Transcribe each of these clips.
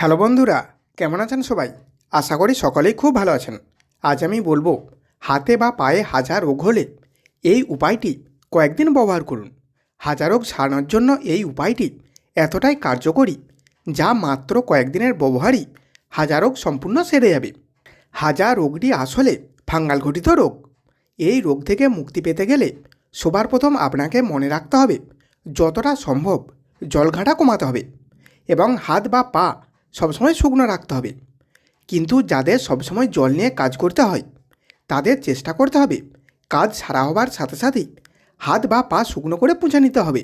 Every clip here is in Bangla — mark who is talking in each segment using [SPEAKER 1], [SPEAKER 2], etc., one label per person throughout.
[SPEAKER 1] হ্যালো বন্ধুরা, কেমন আছেন সবাই? আশা করি সকলেই খুব ভালো আছেন। আজ আমি বলব, হাতে বা পায়ে হাজার রোগ হলে এই উপায়টি কয়েকদিন ব্যবহার করুন। হাজার রোগ ছাড়ানোর জন্য এই উপায়টি এতটাই কার্যকরী যা মাত্র কয়েকদিনের ব্যবহারই হাজার রোগ সম্পূর্ণ সেরে যাবে। হাজার রোগটি আসলে ফাঙ্গাল ঘটিত রোগ। এই রোগ থেকে মুক্তি পেতে গেলে সবার প্রথম আপনাকে মনে রাখতে হবে, যতটা সম্ভব জলঘাটা কমাতে হবে এবং হাত বা পা সবসময় শুকনো রাখতে হবে। কিন্তু যাদের সবসময় জল নিয়ে কাজ করতে হয়, তাদের চেষ্টা করতে হবে। কাজ সারা হবার সাথে সাথেই হাত বা পা শুকনো করে পুঁছে নিতে হবে।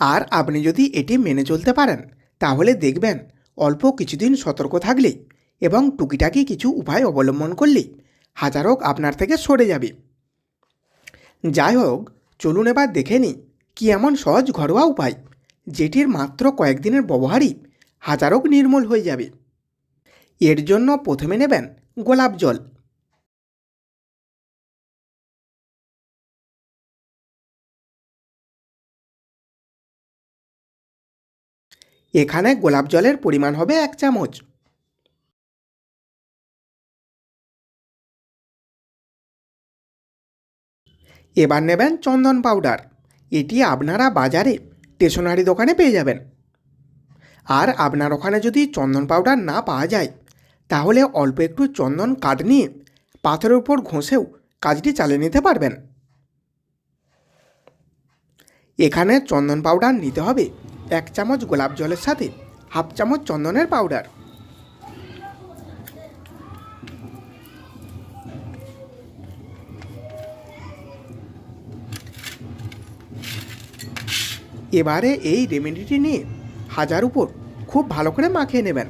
[SPEAKER 1] আর আপনি যদি এটি মেনে চলতে পারেন, তাহলে দেখবেন অল্প কিছুদিন সতর্ক থাকলেই এবং টুকিটাকি কিছু উপায় অবলম্বন করলেই হাজারোগ আপনার থেকে সরে যাবে। যাই হোক, চলুন এবার দেখে নিই কি এমন সহজ ঘরোয়া উপায়, যেটির মাত্র কয়েকদিনের ব্যবহারই হাজারোগ নির্মূল হয়ে যাবে। এর জন্য প্রথমে নেবেন গোলাপ জল। এখানে গোলাপ জলের পরিমাণ হবে এক চামচ। এবার নেবেন চন্দন পাউডার। এটি আপনারা বাজারে স্টেশনারি দোকানে পেয়ে যাবেন। আর আপনার ওখানে যদি চন্দন পাউডার না পাওয়া যায়, তাহলে অল্প একটু চন্দন কাঠ নিয়ে পাথরের উপর ঘষেও কাজটি চালিয়ে নিতে পারবেন। এখানে চন্দন পাউডার নিতে হবে এক চামচ গোলাপ জলের সাথে হাফ চামচ চন্দনের পাউডার। এবারে এই রেমেডিটি নিয়ে হাজার উপর খুব ভালো করে মাখিয়ে নেবেন।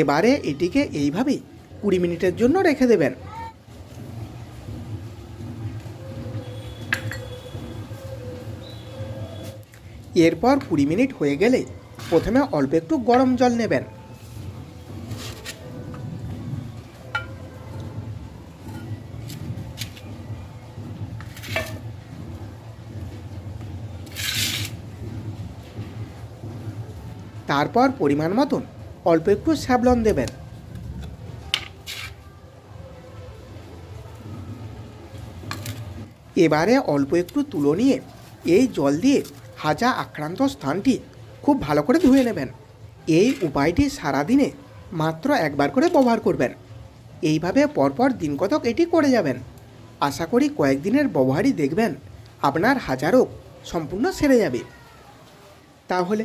[SPEAKER 1] এবারে এটিকে এইভাবেই কুড়ি মিনিটের জন্য রেখে দেবেন। এরপর কুড়ি মিনিট হয়ে গেলে প্রথমে অল্প একটু গরম জল নেবেন। তারপর পরিমাণ মতন অল্প একটু স্যাবলন দেবেন। এবারে অল্প একটু তুলো নিয়ে এই জল দিয়ে হাজা আক্রান্ত স্থানটি খুব ভালো করে ধুয়ে নেবেন। এই উপায়টি সারাদিনে মাত্র একবার করে ব্যবহার করবেন। এইভাবে পরপর দিন কতক এটি করে যাবেন। আশা করি কয়েকদিনের ব্যবহারই দেখবেন, আপনার হাজারও সম্পূর্ণ সেরে যাবে। তাহলে